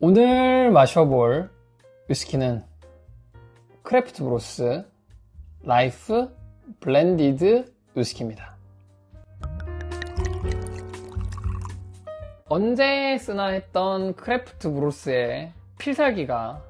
오늘 마셔볼 위스키는 크래프트 브로스 라이프 블렌디드 위스키입니다. 언제 쓰나 했던 크래프트 브로스의 필살기가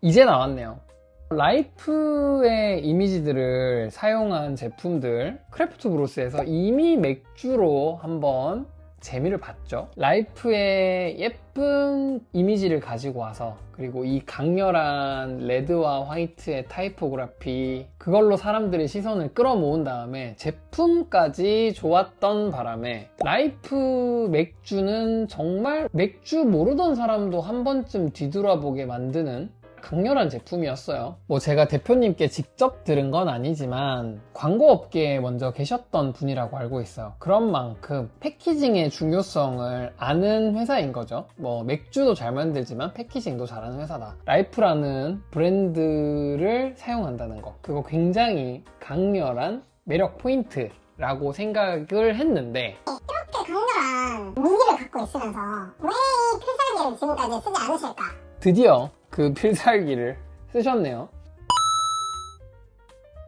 이제 나왔네요. 라이프의 이미지들을 사용한 제품들 크래프트 브로스에서 이미 맥주로 한번 재미를 봤죠. 라이프의 예쁜 이미지를 가지고 와서 그리고 이 강렬한 레드와 화이트의 타이포그래피 그걸로 사람들의 시선을 끌어모은 다음에 제품까지 좋았던 바람에 라이프 맥주는 정말 맥주 모르던 사람도 한 번쯤 뒤돌아보게 만드는 강렬한 제품이었어요. 뭐 제가 대표님께 직접 들은 건 아니지만 광고업계에 먼저 계셨던 분이라고 알고 있어요. 그런 만큼 패키징의 중요성을 아는 회사인 거죠. 뭐 맥주도 잘 만들지만 패키징도 잘하는 회사다. 라이프라는 브랜드를 사용한다는 거. 그거 굉장히 강렬한 매력 포인트 라고 생각을 했는데 이렇게 강렬한 무기를 갖고 있으면서 왜이 필살기를 지금까지 쓰지 않으실까? 드디어 그 필살기를 쓰셨네요.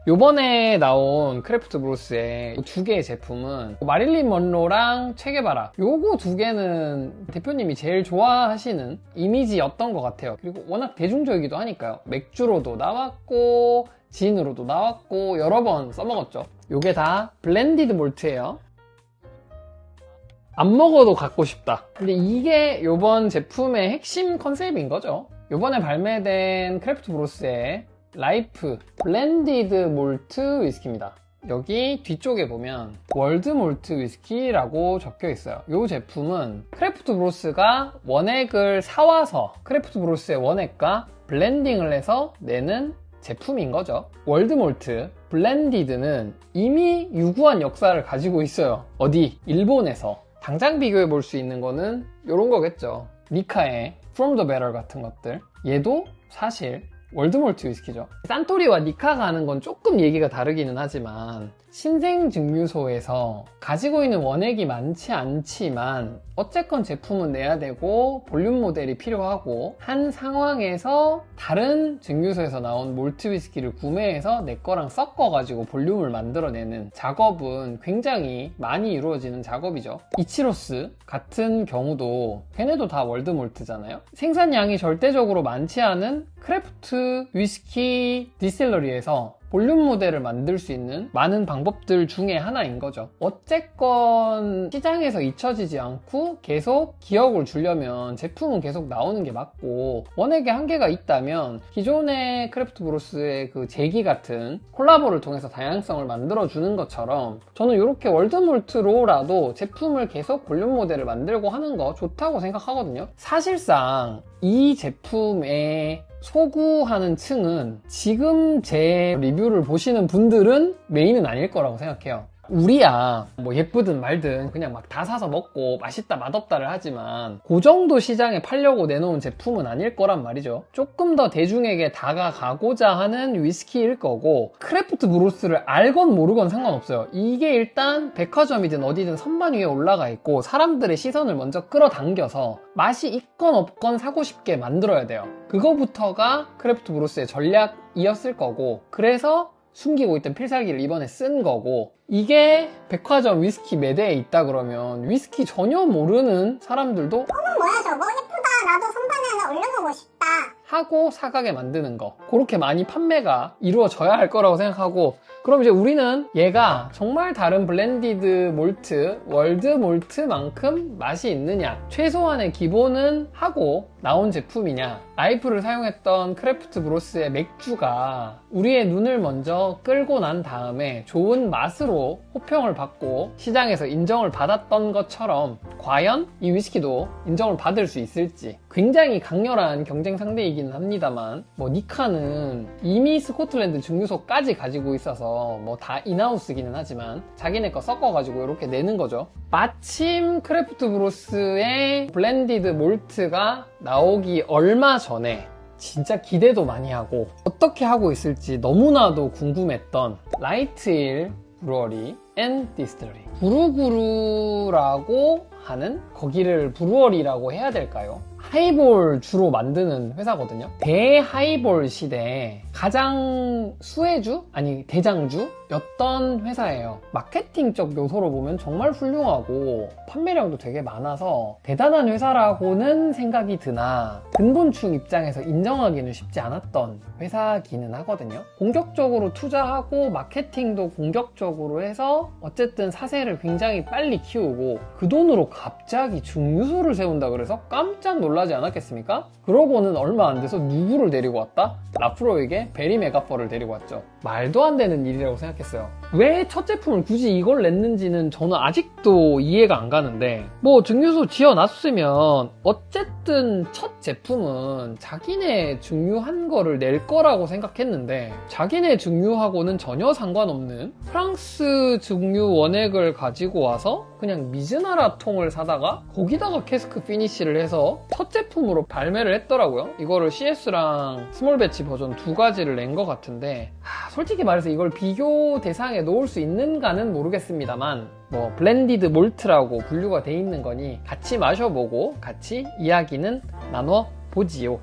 요번에 나온 크래프트 브로스의 두 개의 제품은 마릴린 먼로랑 체게바라. 요거 두 개는 대표님이 제일 좋아하시는 이미지였던 것 같아요. 그리고 워낙 대중적이기도 하니까요. 맥주로도 나왔고 진으로도 나왔고 여러 번 써먹었죠. 요게 다 블렌디드 몰트예요. 안 먹어도 갖고 싶다. 근데 이게 요번 제품의 핵심 컨셉인 거죠 요번에 발매된 크래프트 브로스의 라이프 블렌디드 몰트 위스키입니다. 여기 뒤쪽에 보면 월드 몰트 위스키라고 적혀 있어요. 이 제품은 크래프트 브로스가 원액을 사와서 크래프트 브로스의 원액과 블렌딩을 해서 내는 제품인 거죠. 월드 몰트 블렌디드는 이미 유구한 역사를 가지고 있어요. 어디? 일본에서. 당장 비교해 볼 수 있는 거는 이런 거겠죠. 니카의 From the Better 같은 것들. 얘도 사실 월드몰트 위스키죠. 산토리와 니카가 하는 건 조금 얘기가 다르기는 하지만 신생 증류소에서 가지고 있는 원액이 많지 않지만 어쨌건 제품은 내야 되고 볼륨 모델이 필요하고 한 상황에서 다른 증류소에서 나온 몰트 위스키를 구매해서 내 거랑 섞어 가지고 볼륨을 만들어내는 작업은 굉장히 많이 이루어지는 작업이죠. 이치로스 같은 경우도 걔네도 다 월드 몰트잖아요. 생산량이 절대적으로 많지 않은 크래프트 위스키 디셀러리에서 볼륨 모델을 만들 수 있는 많은 방법들 중에 하나인 거죠. 어쨌건 시장에서 잊혀지지 않고 계속 기억을 주려면 제품은 계속 나오는 게 맞고 원액에 한계가 있다면 기존의 크래프트 브로스의 그 제기 같은 콜라보를 통해서 다양성을 만들어주는 것처럼 저는 이렇게 월드몰트로라도 제품을 계속 볼륨 모델을 만들고 하는 거 좋다고 생각하거든요. 사실상 이 제품의 소구하는 층은 지금 제 리뷰를 보시는 분들은 메인은 아닐 거라고 생각해요. 우리야 뭐 예쁘든 말든 그냥 막 다 사서 먹고 맛있다 맛없다를 하지만 그 정도 시장에 팔려고 내놓은 제품은 아닐 거란 말이죠. 조금 더 대중에게 다가가고자 하는 위스키일 거고 크래프트 브로스를 알건 모르건 상관없어요. 이게 일단 백화점이든 어디든 선반 위에 올라가 있고 사람들의 시선을 먼저 끌어당겨서 맛이 있건 없건 사고 싶게 만들어야 돼요. 그거부터가 크래프트 브로스의 전략이었을 거고 그래서 숨기고 있던 필살기를 이번에 쓴 거고 이게 백화점 위스키 매대에 있다 그러면 위스키 전혀 모르는 사람들도 어머 뭐야 저거? 예쁘다. 나도 선반에 하나 올려보고 싶다 하고 사가게 만드는 거. 그렇게 많이 판매가 이루어져야 할 거라고 생각하고 그럼 이제 우리는 얘가 정말 다른 블렌디드 몰트 월드 몰트만큼 맛이 있느냐. 최소한의 기본은 하고 나온 제품이냐. 라이프를 사용했던 크래프트 브로스의 맥주가 우리의 눈을 먼저 끌고 난 다음에 좋은 맛으로 호평을 받고 시장에서 인정을 받았던 것처럼 과연 이 위스키도 인정을 받을 수 있을지. 굉장히 강렬한 경쟁 상대이 기는 합니다만 뭐 니카는 이미 스코틀랜드 증류소까지 가지고 있어서 뭐 다 인하우스기는 하지만 자기네 거 섞어가지고 이렇게 내는 거죠 마침 크래프트 브로스의 블렌디드 몰트가 나오기 얼마 전에 진짜 기대도 많이 하고 어떻게 하고 있을지 너무나도 궁금했던 라이트일 브루어리 앤 디스틸러리 부루구루라고 하는 거기를 브루어리라고 해야 될까요? 하이볼 주로 만드는 회사거든요. 대하이볼 시대에 가장 수혜주? 아니 대장주였던 회사예요. 마케팅적 요소로 보면 정말 훌륭하고 판매량도 되게 많아서 대단한 회사라고는 생각이 드나 근본충 입장에서 인정하기는 쉽지 않았던 회사기는 하거든요. 공격적으로 투자하고 마케팅도 공격적으로 해서 어쨌든 사세를 굉장히 빨리 키우고 그 돈으로 갑자기 증류소를 세운다 그래서 깜짝 놀라지 않았겠습니까? 그러고는 얼마 안 돼서 누구를 데리고 왔다? 라프로에게 베리 메가퍼를 데리고 왔죠. 말도 안 되는 일이라고 생각했어요. 왜 첫 제품을 굳이 이걸 냈는지는 저는 아직도 이해가 안 가는데 뭐 증류소 지어놨으면 어쨌든 첫 제품은 자기네 증류한 거를 낼 거라고 생각했는데 자기네 증류하고는 전혀 상관없는 프랑스 증류 원액을 가지고 와서 그냥 미즈나라 통을 사다가 거기다가 캐스크 피니쉬를 해서 첫 제품으로 발매를 했더라고요. 이거를 CS랑 스몰 배치 버전 두 가지 를 낸 것 같은데 하, 솔직히 말해서 이걸 비교 대상에 놓을 수 있는가는 모르겠습니다만 뭐 블렌디드 몰트라고 분류가 돼 있는 거니 같이 마셔보고 같이 이야기는 나눠 보지요.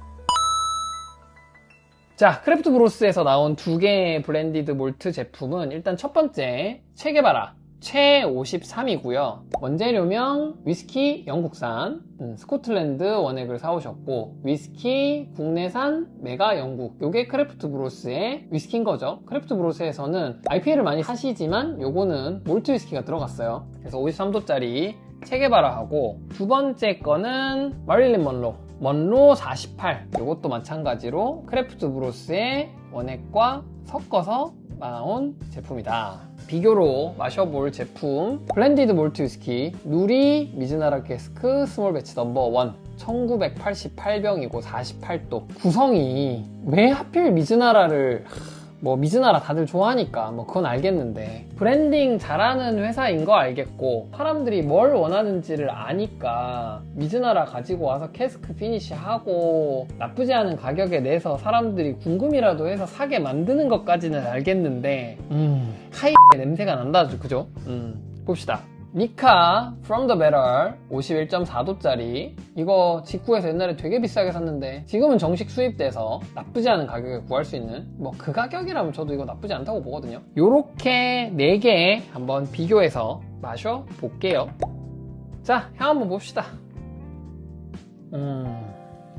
자, 크래프트 브로스에서 나온 두 개의 블렌디드 몰트 제품은 일단 첫 번째 체게바라 최 53이고요. 원재료명 위스키 영국산 음, 스코틀랜드 원액을 사오셨고 위스키 국내산 메가 영국 요게 크래프트 브로스의 위스키인 거죠. 크래프트 브로스에서는 IPA를 많이 사시지만 요거는 몰트 위스키가 들어갔어요. 그래서 53도짜리 체게바라하고 두 번째 거는 마릴린 먼로 먼로 48 이것도 마찬가지로 크래프트 브로스의 원액과 섞어서 나온 제품이다. 비교로 마셔볼 제품 블렌디드 몰트 위스키 누리 미즈나라 게스크 스몰 배치 넘버 1 1988병이고 48도 구성이 왜 하필 미즈나라를 뭐 미즈나라 다들 좋아하니까 뭐 그건 알겠는데 브랜딩 잘하는 회사인 거 알겠고 사람들이 뭘 원하는지를 아니까 미즈나라 가지고 와서 캐스크 피니시 하고 나쁘지 않은 가격에 내서 사람들이 궁금이라도 해서 사게 만드는 것까지는 알겠는데 음. 하이 냄새가 난다 그죠? 음. 봅시다 니카 From the Better 51.4도짜리. 이거 직구에서 옛날에 되게 비싸게 샀는데 지금은 정식 수입돼서 나쁘지 않은 가격에 구할 수 있는 뭐 그 가격이라면 저도 이거 나쁘지 않다고 보거든요. 요렇게 4개 한번 비교해서 마셔 볼게요. 자 향 한번 봅시다. 음...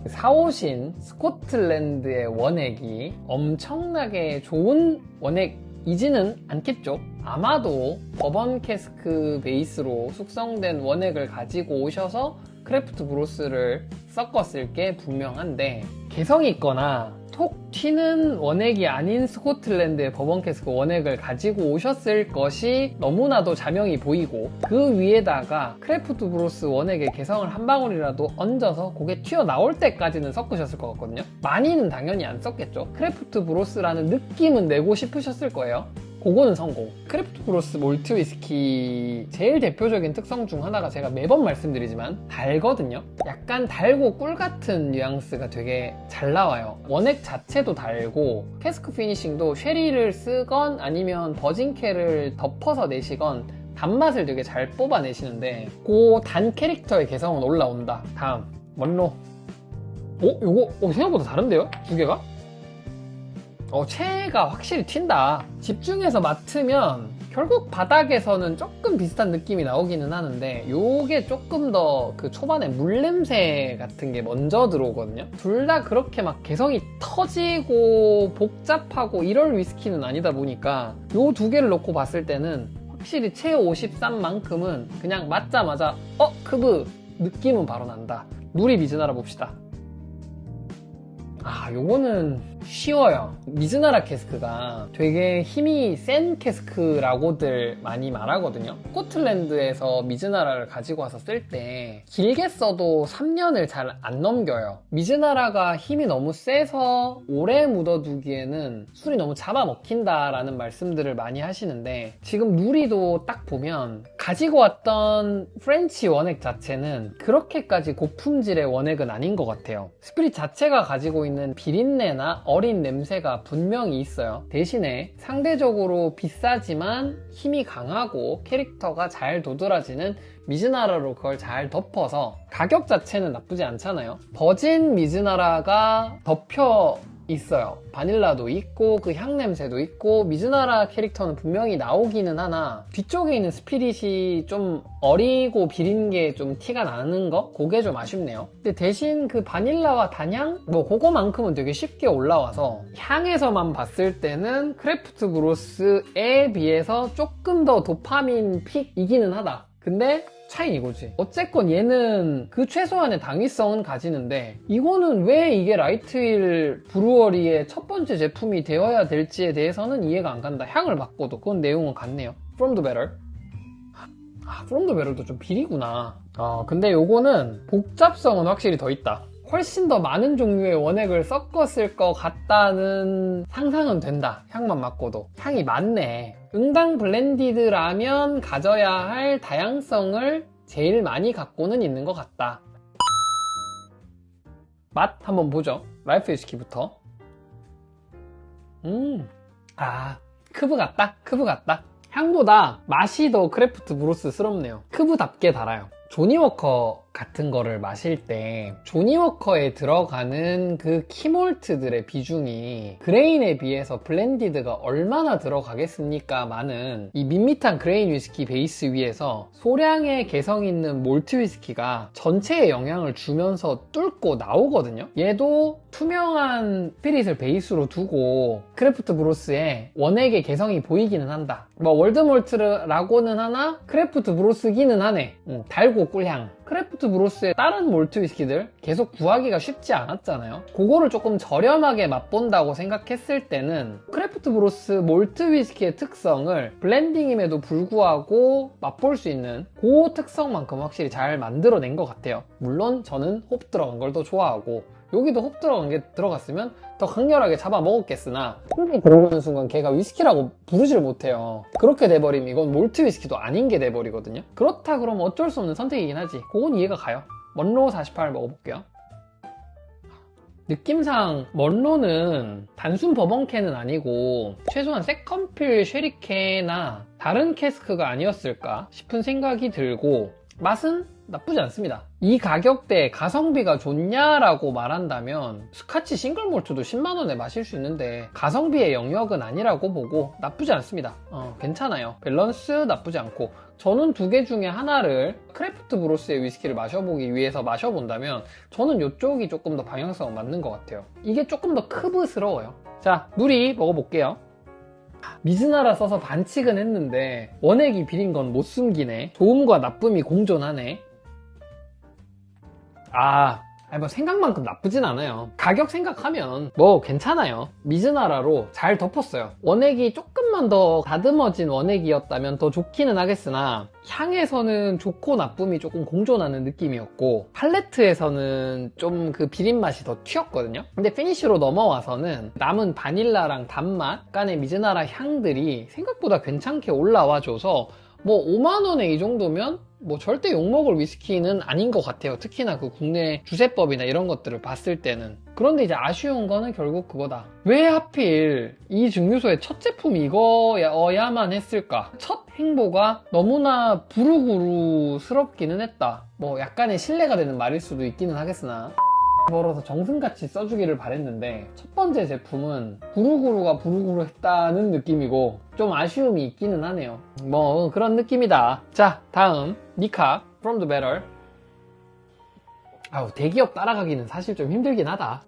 사오신 스코틀랜드의 원액이 엄청나게 좋은 원액 이지는 않겠죠 아마도 버번 캐스크 베이스로 숙성된 원액을 가지고 오셔서 크래프트 브로스를 섞었을 게 분명한데 개성이 있거나 톡 튀는 원액이 아닌 스코틀랜드의 버번 캐스크 원액을 가지고 오셨을 것이 너무나도 자명이 보이고 그 위에다가 크래프트 브로스 원액의 개성을 한 방울이라도 얹어서 그게 튀어나올 때까지는 섞으셨을 것 같거든요. 많이는 당연히 안 섞겠죠. 크래프트 브로스라는 느낌은 내고 싶으셨을 거예요 그거는 성공. 크래프트 브로스 몰트 위스키 제일 대표적인 특성 중 하나가 제가 매번 말씀드리지만 달거든요. 약간 달고 꿀 같은 뉘앙스가 되게 잘 나와요. 원액 자체도 달고 캐스크 피니싱도 쉐리를 쓰건 아니면 버진캐를 덮어서 내시건 단맛을 되게 잘 뽑아내시는데 그 단 캐릭터의 개성은 올라온다. 다음 먼로. 어? 요거 어, 생각보다 다른데요? 두 개가? 어, 체가 확실히 튄다. 집중해서 맡으면 결국 바닥에서는 조금 비슷한 느낌이 나오기는 하는데 요게 조금 더 그 초반에 물냄새 같은 게 먼저 들어오거든요. 둘 다 그렇게 막 개성이 터지고 복잡하고 이럴 위스키는 아니다 보니까 요 두 개를 놓고 봤을 때는 확실히 체 53만큼은 그냥 맞자마자 어? 크브 느낌은 바로 난다. 누리 미즈나라 봅시다. 아, 요거는 쉬워요. 미즈나라 캐스크가 되게 힘이 센 캐스크라고들 많이 말하거든요. 스코틀랜드에서 미즈나라를 가지고 와서 쓸 때 길게 써도 3년을 잘 안 넘겨요. 미즈나라가 힘이 너무 세서 오래 묻어두기에는 술이 너무 잡아먹힌다라는 말씀들을 많이 하시는데 지금 누리도 딱 보면 가지고 왔던 프렌치 원액 자체는 그렇게까지 고품질의 원액은 아닌 것 같아요. 스피릿 자체가 가지고 있는 있는 비린내나 어린 냄새가 분명히 있어요. 대신에 상대적으로 비싸지만 힘이 강하고 캐릭터가 잘 도드라지는 미즈나라로 그걸 잘 덮어서 가격 자체는 나쁘지 않잖아요. 버진 미즈나라가 덮여 있어요. 바닐라도 있고 그 향 냄새도 있고 미즈나라 캐릭터는 분명히 나오기는 하나 뒤쪽에 있는 스피릿이 좀 어리고 비린 게 좀 티가 나는 거? 그게 좀 아쉽네요. 근데 대신 그 바닐라와 단향? 뭐 그거만큼은 되게 쉽게 올라와서 향에서만 봤을 때는 크래프트 브로스에 비해서 조금 더 도파민 픽이기는 하다. 근데 차이 이거지. 어쨌건 얘는 그 최소한의 당위성은 가지는데 이거는 왜 이게 라이트힐 브루어리의 첫 번째 제품이 되어야 될지에 대해서는 이해가 안 간다. 향을 바꿔도 그건 내용은 같네요. From the Better. 아, From the Better도 좀 비리구나. 어, 근데 요거는 복잡성은 확실히 더 있다. 훨씬 더 많은 종류의 원액을 섞었을 것 같다는 상상은 된다. 향만 맡고도. 향이 많네. 응당 블렌디드라면 가져야 할 다양성을 제일 많이 갖고는 있는 것 같다. 맛 한번 보죠. 라이프 위스키부터. 음, 아, 크브 같다? 크브 같다? 향보다 맛이 더 크래프트 브로스스럽네요. 크브답게 달아요. 조니워커 같은 거를 마실 때 조니워커에 들어가는 그 키몰트들의 비중이 그레인에 비해서 블렌디드가 얼마나 들어가겠습니까? 많은 이 밋밋한 그레인 위스키 베이스 위에서 소량의 개성 있는 몰트 위스키가 전체에 영향을 주면서 뚫고 나오거든요. 얘도 투명한 스피릿을 베이스로 두고 크래프트 브로스에 원액의 개성이 보이기는 한다. 뭐 월드몰트라고는 하나 크래프트 브로스기는 하네. 음, 달고 꿀향. 크래프트 브로스의 다른 몰트 위스키들 계속 구하기가 쉽지 않았잖아요. 그거를 조금 저렴하게 맛본다고 생각했을 때는 크래프트 브로스 몰트 위스키의 특성을 블렌딩임에도 불구하고 맛볼 수 있는 그 특성만큼 확실히 잘 만들어낸 것 같아요. 물론 저는 홉 들어간 걸 더 좋아하고 여기도 홉 들어간 게 들어갔으면 더 강렬하게 잡아 먹었겠으나. 홉이 들어가는 순간 걔가 위스키라고 부르지를 못해요. 그렇게 돼버리면 이건 몰트 위스키도 아닌 게 돼버리거든요. 그렇다 그러면 어쩔 수 없는 선택이긴 하지. 그건 이해가 가요. 먼로 48 먹어볼게요. 느낌상 먼로는 단순 버번캔은 아니고 최소한 세컨필 쉐리캔이나 다른 캐스크가 아니었을까 싶은 생각이 들고 맛은 나쁘지 않습니다. 이 가격대에 가성비가 좋냐라고 말한다면 스카치 싱글 몰트도 10만원에 마실 수 있는데 가성비의 영역은 아니라고 보고 나쁘지 않습니다. 어, 괜찮아요. 밸런스 나쁘지 않고 저는 두 개 중에 하나를 크래프트 브로스의 위스키를 마셔보기 위해서 마셔본다면 저는 이쪽이 조금 더 방향성은 맞는 것 같아요. 이게 조금 더 크브스러워요. 자, 누리 먹어볼게요. 미즈나라 써서 반칙은 했는데 원액이 비린 건 못 숨기네. 좋음과 나쁨이 공존하네. 아, 아니 뭐 생각만큼 나쁘진 않아요. 가격 생각하면 뭐 괜찮아요. 미즈나라로 잘 덮었어요. 원액이 조금만 더 다듬어진 원액이었다면 더 좋기는 하겠으나 향에서는 좋고 나쁨이 조금 공존하는 느낌이었고 팔레트에서는 좀 그 비린 맛이 더 튀었거든요. 근데 피니쉬로 넘어와서는 남은 바닐라랑 단맛 간의 미즈나라 향들이 생각보다 괜찮게 올라와줘서 뭐 5만원에 이 정도면 뭐 절대 욕먹을 위스키는 아닌 것 같아요. 특히나 그 국내 주세법이나 이런 것들을 봤을 때는. 그런데 이제 아쉬운 거는 결국 그거다. 왜 하필 이 증류소의 첫 제품이 이거여야만 했을까? 첫 행보가 너무나 부르구루스럽기는 했다. 뭐 약간의 신뢰가 되는 말일 수도 있기는 하겠으나. 벌어서 정승같이 써주기를 바랬는데 첫 번째 제품은 부르구루가 부르구루 했다는 느낌이고 좀 아쉬움이 있기는 하네요 뭐 그런 느낌이다 자 다음 니카 From the Better 아우 대기업 따라가기는 사실 좀 힘들긴 하다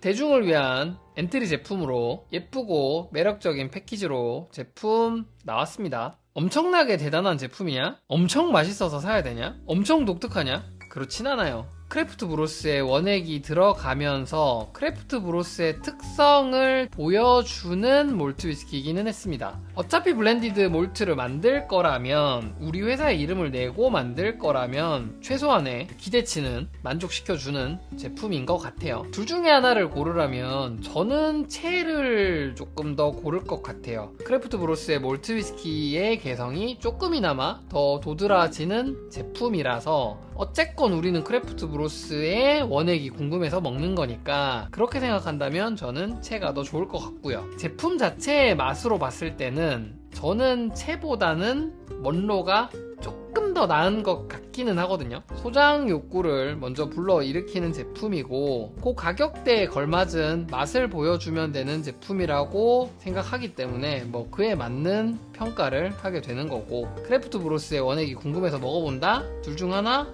대중을 위한 엔트리 제품으로 예쁘고 매력적인 패키지로 제품 나왔습니다 엄청나게 대단한 제품이냐? 엄청 맛있어서 사야 되냐? 엄청 독특하냐? 그렇진 않아요. 크래프트 브로스의 원액이 들어가면서 크래프트 브로스의 특성을 보여주는 몰트 위스키이기는 했습니다. 어차피 블렌디드 몰트를 만들 거라면 우리 회사의 이름을 내고 만들 거라면 최소한의 기대치는 만족시켜주는 제품인 것 같아요. 둘 중에 하나를 고르라면 저는 채를 조금 더 고를 것 같아요. 크래프트 브로스의 몰트 위스키의 개성이 조금이나마 더 도드라지는 제품이라서 어쨌건 우리는 크래프트 브로스 브로스의 원액이 궁금해서 먹는 거니까 그렇게 생각한다면 저는 채가 더 좋을 것 같고요. 제품 자체의 맛으로 봤을 때는 저는 채보다는 먼로가 조금 더 나은 것 같기는 하거든요. 소장 욕구를 먼저 불러 일으키는 제품이고 그 가격대에 걸맞은 맛을 보여주면 되는 제품이라고 생각하기 때문에 뭐 그에 맞는 평가를 하게 되는 거고 크래프트 브로스의 원액이 궁금해서 먹어본다? 둘 중 하나?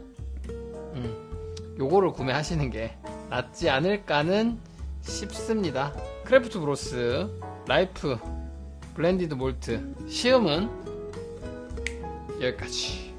음, 요거를 구매하시는 게 낫지 않을까는 싶습니다. 크래프트 브로스 라이프 블렌디드 몰트 시음은 여기까지.